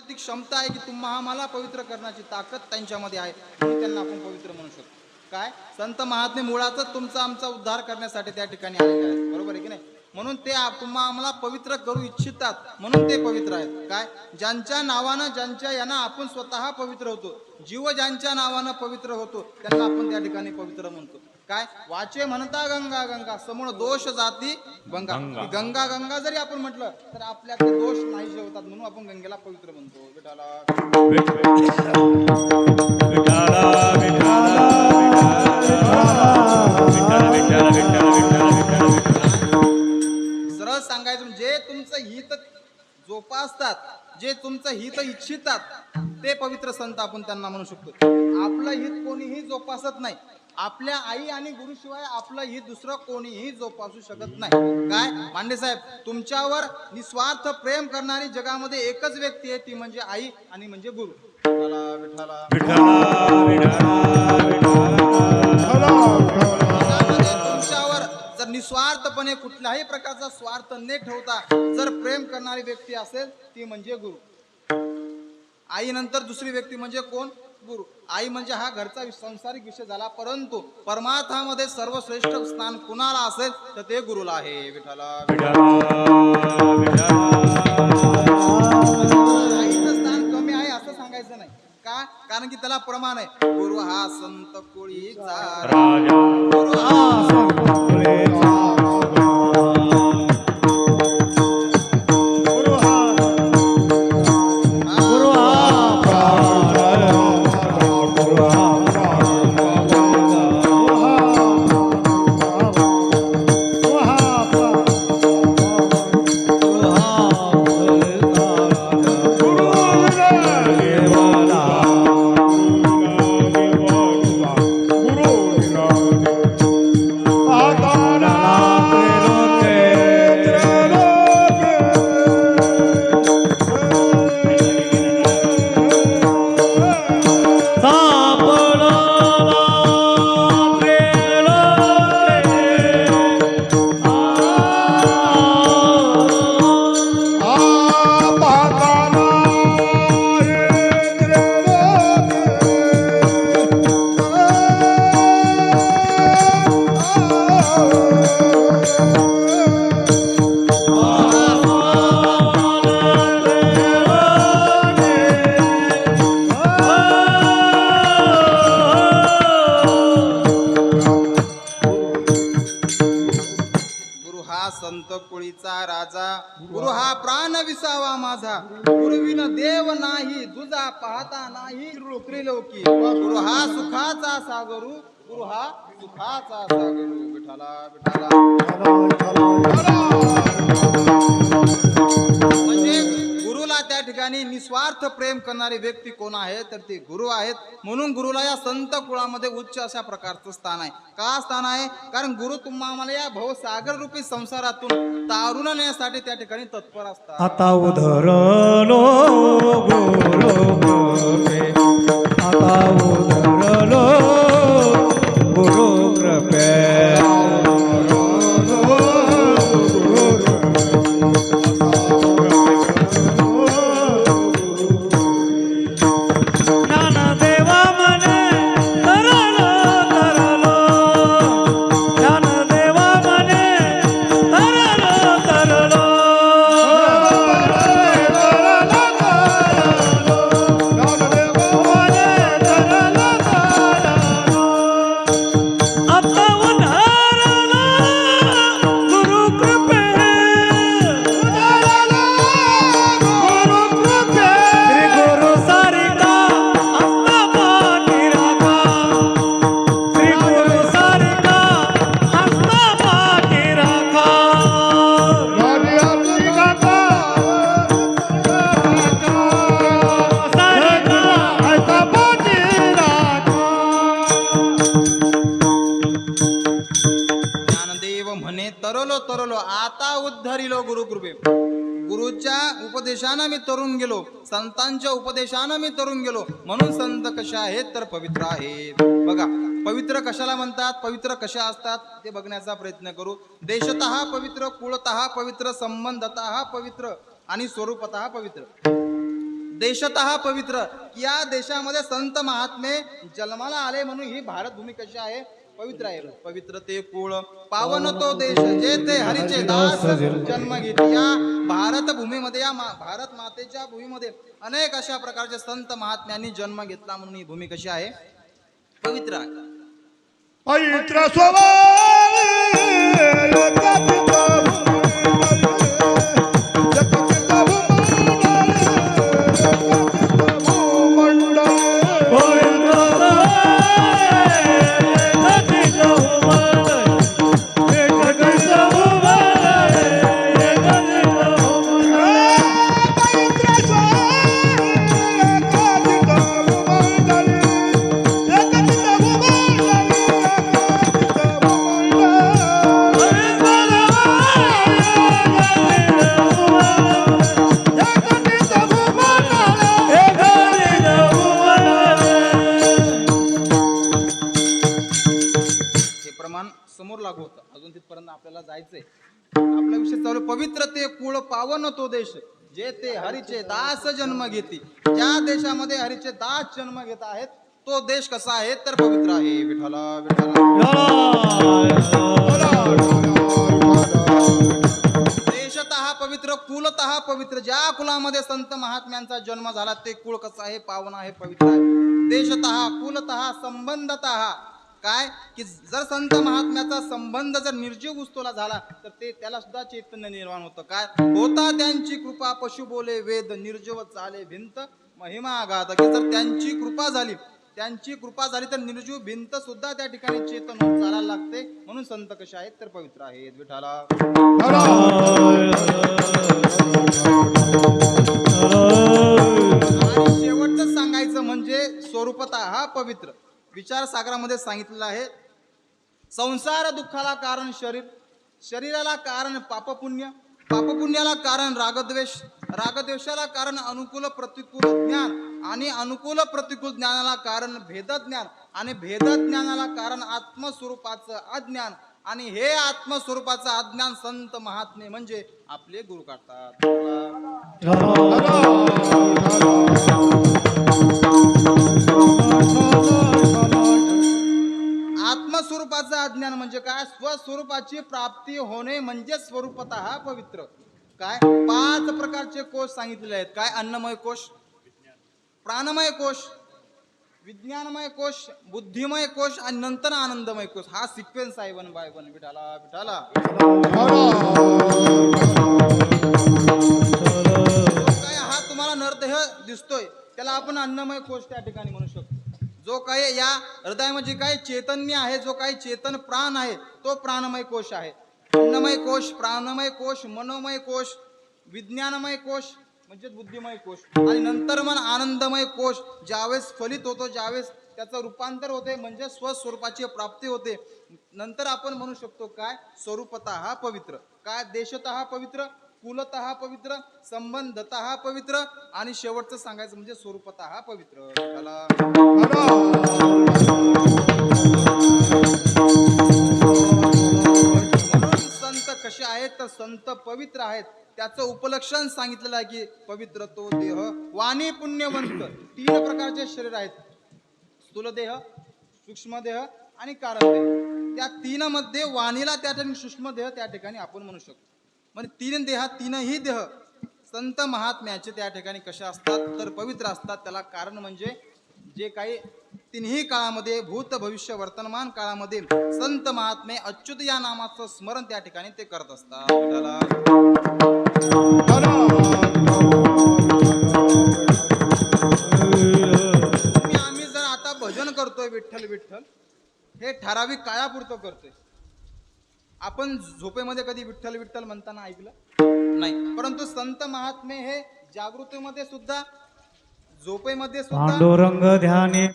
ती क्षमता आहे की तुम्हा आम्हाला पवित्र करण्याची ताकद त्यांच्यामध्ये आहे. त्यांना आपण पवित्र म्हणू शकतो. काय? संत महात्मे मुळातच तुमचा आमचा उद्धार करण्यासाठी त्या ठिकाणी आलेले आहेत. बरोबर आहे की नाही? म्हणून ते तुम्हा आम्हाला पवित्र करू इच्छितात. म्हणून ते पवित्र आहेत. काय? ज्यांच्या नावानं ज्यांच्या यांना आपण स्वतः पवित्र होतो. जीव ज्यांच्या नावानं पवित्र होतो त्यांना आपण त्या ठिकाणी पवित्र म्हणतो. काय? वाचे म्हणता गंगा गंगा. समोर दोष जाती गंगा. गंगा. गंगा जरी आपण म्हटलं तर आपल्यात ते दोष नाही होतात म्हणून आपण गंगेला पवित्र म्हणतो. विठाला सरळ सांगायचं म्हणजे जे तुमचं हित जोपासतात जे तुमचं हित इच्छितात ते पवित्र संत आपण त्यांना म्हणू शकतो. आपलं हित कोणीही जोपासत नाही. आपल्या आई आणि गुरुशिवाय आपलं ही दुसरं कोणीही जोपासू शकत नाही. काय? पांडे साहेब तुमच्यावर निस्वार्थ प्रेम करणारी जगामध्ये एकच व्यक्ती आहे ती म्हणजे आई आणि म्हणजे गुरु. विठाला तुमच्यावर जर निस्वार्थपणे कुठल्याही प्रकारचा स्वार्थ न ठेवता जर प्रेम करणारी व्यक्ती असेल ती म्हणजे गुरु. आई नंतर दुसरी व्यक्ती म्हणजे कोण? गुरु आई म्हणजे हा घरचा संसारिक विषय झाला परंतु परमार्थामध्ये सर्वश्रेष्ठ स्थान कुणाला असेल तर ते गुरुला आहे. विठाला आईचं स्थान कमी आहे असं सांगायचं नाही. का? कारण की त्याला प्रमाण आहे. गुरु हा संत कोळीचा गुरु हा गुरु गुरु हा प्राण विसावा माझा. गुरुविन देव नाही तुझा पाहता नाही. त्रिलोकी. गुरु हा सुखाचा सागरू. गुरु हा सुखाचा सागरू. विठाला विठाला निस्वार्थ प्रेम करणारी व्यक्ती कोण आहे? तर ते गुरु आहेत. म्हणून गुरुला या संत कुळामध्ये उच्च अशा प्रकारचं स्थान आहे. का स्थान आहे? कारण गुरु तुम्हा आम्हाला या भवसागर रूपी संसारातून तारून नेण्यासाठी त्या ठिकाणी तत्पर असतात. आता उधरलो गुरु. तरलो तरलो. आता उद्धरिलो गुरुकृपे गुरुच्या उपदेशानं मी तरुण गेलो. संतांच्या उपदेशानं मी तरुण गेलो. म्हणून संत कशा आहेत तर पवित्र आहेत. बघा पवित्र कशाला म्हणतात? पवित्र कशा असतात? ते बघण्याचा प्रयत्न करू. देशत पवित्र कुळत पवित्र संबंधत पवित्र आणि स्वरूपत पवित्र. देशतः पवित्र. या देशामध्ये संत महात्मे जन्माला आले म्हणून ही भारत भूमी कशी आहे? पवित्र आहे. पवित्र ते कुळ पावन तो देश जे ते हरीचे दास जन्म घेते. या भारत भूमीमध्ये या मा- भारत मातेच्या भूमीमध्ये अनेक अशा प्रकारचे संत महात्म्यांनी जन्म घेतला म्हणून ही भूमी कशी आहे? पवित्र आहे. पवित्र स्वभाव पवित्र ते कुळ पावन तो देश जे ते हरीचे दास जन्म घेते. ज्या देशामध्ये हरीचे दास जन्म घेत आहेत तो देश कसा आहे? तर पवित्र आहे. विठाला विठाला देशतः पवित्र कुलतः पवित्र. ज्या कुलामध्ये संत महात्म्यांचा जन्म झाला ते कुळ कसं आहे? पावन आहे पवित्र आहे. देशतः कुलतः संबंधतः काय? की जर संत महात्म्याचा संबंध जर निर्जीव वस्तूला झाला तर ते त्याला सुद्धा चैतन्य निर्माण होतं. काय? होता त्यांची कृपा पशु बोले वेद निर्जीव चाले भिंत महिमा आघात. की जर त्यांची कृपा झाली त्यांची कृपा झाली तर निर्जीव भिंत सुद्धा त्या ठिकाणी चेतन होऊन चालायला लागते. म्हणून संत कसे आहेत? तर पवित्र आहेत. विठाला शेवटच शेवटचं सांगायचं म्हणजे स्वरूपता हा पवित्र. विचार सागरामध्ये सांगितलेलं आहे. संसार दुःखाला कारण शरीर शरीराला कारण पापपुण्य पापपुण्याला कारण रागद्वेष रागद्वेषाला कारण अनुकूल प्रतिकूल ज्ञान आणि अनुकूल प्रतिकूल ज्ञानाला कारण भेदज्ञान आणि भेदज्ञानाला कारण आत्मस्वरूपाचं अज्ञान आणि हे आत्मस्वरूपाचं अज्ञान संत महात्मे म्हणजे आपले गुरु काढतात आत्मस्वरूपाचं अज्ञान म्हणजे काय? स्वस्वरूपाची प्राप्ती होणे म्हणजे स्वरूपत पवित्र. काय? पाच प्रकारचे कोश सांगितलेले आहेत. काय? अन्नमय कोश प्राणमय कोश विज्ञानमय कोश बुद्धिमय कोश आणि नंतर आनंदमय कोश. हा सिक्वेन्स आहे वन बाय वन. विठाला विठाला. काय? हा तुम्हाला नरदेह दिसतोय. त्याला आपण अन्नमय कोश त्या ठिकाणी म्हणू शकतो. जो काही या हृदयामध्ये काही चैतन्य आहे जो काही चेतन प्राण आहे तो प्राणमय कोश आहे. अन्नमय कोश प्राणमय कोश मनोमय कोश विज्ञानमय कोश म्हणजे बुद्धिमय कोश. आणि नंतर मन आनंदमय कोश ज्यावेळेस फलित होतो ज्यावेळेस त्याचं रूपांतर होते म्हणजे स्वस्वरूपाची प्राप्ती होते. नंतर आपण म्हणू शकतो काय? स्वरूपता हा पवित्र. काय? देशत हा पवित्र. कुलत पवित्र संबंधत पवित्र आणि शेवटचं सांगायचं म्हणजे स्वरूपता हा पवित्र संत कसे आहेत? तर संत पवित्र आहेत. त्याचं उपलक्षण सांगितलेलं आहे की पवित्र तो देह. वाणी पुण्यवंत. तीन प्रकारचे शरीर आहेत. स्थूल देह सूक्ष्म देह आणि कारण देह. त्या तीन मध्ये वाणीला त्या ठिकाणी सूक्ष्म देह त्या ठिकाणी आपण म्हणू शकतो. म्हणजे तीन देह तीनही देह संत महात्म्याचे त्या ठिकाणी कसे असतात तर पवित्र असतात. त्याला कारण म्हणजे जे काही तिन्ही काळामध्ये भूत भविष्य वर्तमान काळामध्ये संत महात्मे अच्युत या नामाचं स्मरण त्या ठिकाणी ते करत असतात. तुम्ही आम्ही जर आता भजन करतोय विठ्ठल विठ्ठल हे ठराविक काळापुरतं करतोय. आपण झोपेमध्ये कधी विठ्ठल विठ्ठल म्हणताना ऐकलं? नाही. परंतु संत महात्मे हे जागृतीमध्ये सुद्धा झोपेमध्ये सुद्धा पांडुरंग ध्याने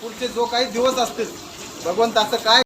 पुढचे जो काही दिवस असतील भगवंताचं काय